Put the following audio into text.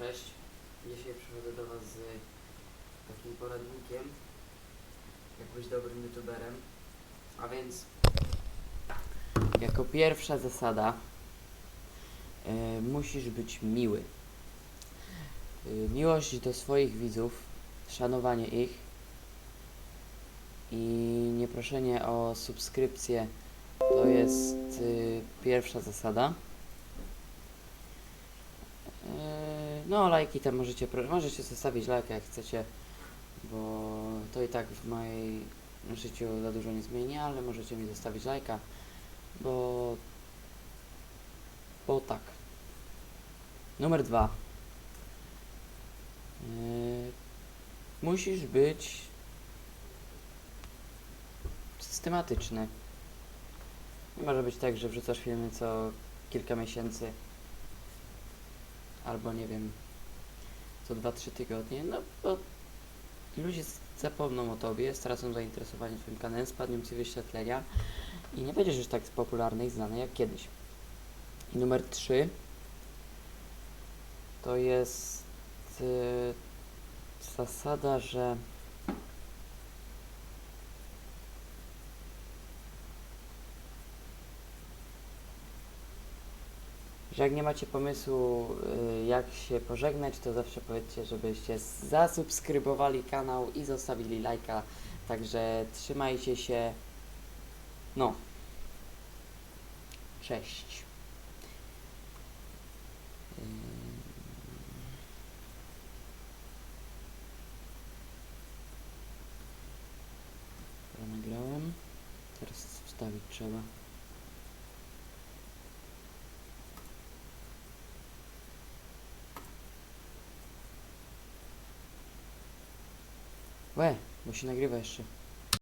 Cześć. Dzisiaj przychodzę do Was z takim poradnikiem, jak być dobrym youtuberem. A więc, jako pierwsza zasada, e, musisz być miły. E, miłość do swoich widzów, szanowanie ich i nieproszenie o subskrypcję to jest y, pierwsza zasada. Yy, No, lajki tam możecie, możecie zostawić lajka jak chcecie, bo to i tak w mojej życiu za dużo nie zmieni, ale możecie mi zostawić lajka, bo bo tak. Numer dwa. Yy, musisz być systematyczny. Nie może być tak, że wrzucasz filmy co kilka miesięcy albo nie wiem, co 2-3 tygodnie, no bo ludzie zapomną o tobie, stracą zainteresowanie twoim kanałem, spadną ci wyświetlenia i nie będziesz już tak popularny i znany jak kiedyś. I numer 3 to jest y, zasada, że że jak nie macie pomysłu, y, jak się pożegnać, to zawsze powiedzcie, żebyście zasubskrybowali kanał i zostawili lajka. Także trzymajcie się. No. Cześć. Dobra, Nagrałem. Teraz wstawić trzeba. Łe, bo się nagrywa jeszcze.